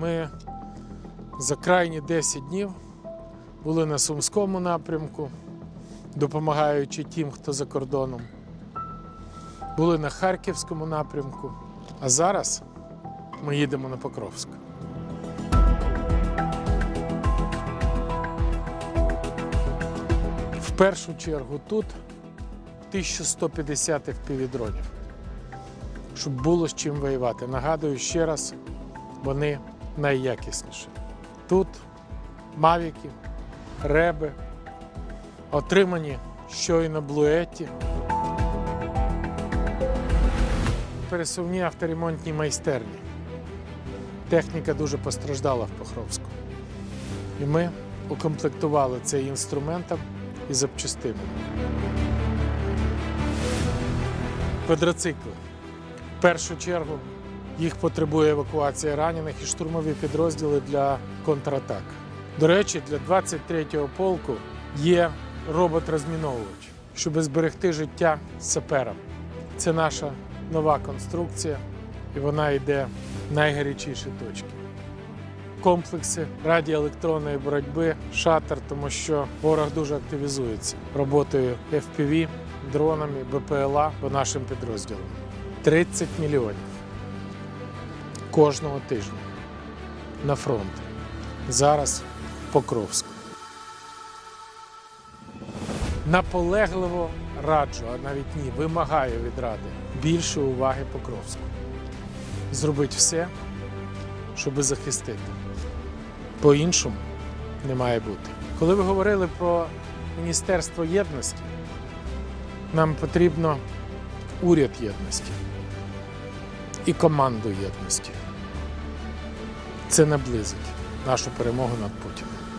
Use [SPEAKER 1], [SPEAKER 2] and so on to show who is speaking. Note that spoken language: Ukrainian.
[SPEAKER 1] Ми за крайні 10 днів були на Сумському напрямку, допомагаючи тим, хто за кордоном. Були на Харківському напрямку, а зараз ми їдемо на Покровськ. В першу чергу тут 1150 FPV-дронів, щоб було з чим воювати. Нагадую ще раз, вони найякісніші. Тут мавіки, реби, отримані щойно блуеті. Пересувні авторемонтні майстерні. Техніка дуже постраждала в Покровську. І ми укомплектували цей інструментом і запчастинами. Квадроцикли. В першу чергу їх потребує евакуація ранених і штурмові підрозділи для контратак. До речі, для 23-го полку є робот-розміновувач, щоб зберегти життя саперам. Це наша нова конструкція, і вона йде в найгарячіші точки. Комплекси радіоелектронної боротьби, шатер, тому що ворог дуже активізується роботою FPV, дронами, БПЛА по нашим підрозділам. 30 мільйонів кожного тижня на фронт. Зараз Покровську. Наполегливо раджу, а навіть ні, вимагаю від Ради більше уваги Покровську. Зробить все, щоб захистити. По-іншому не має бути. Коли ви говорили про Міністерство єдності, нам потрібно уряд єдності і команду єдності. Це наблизить нашу перемогу над Путіним.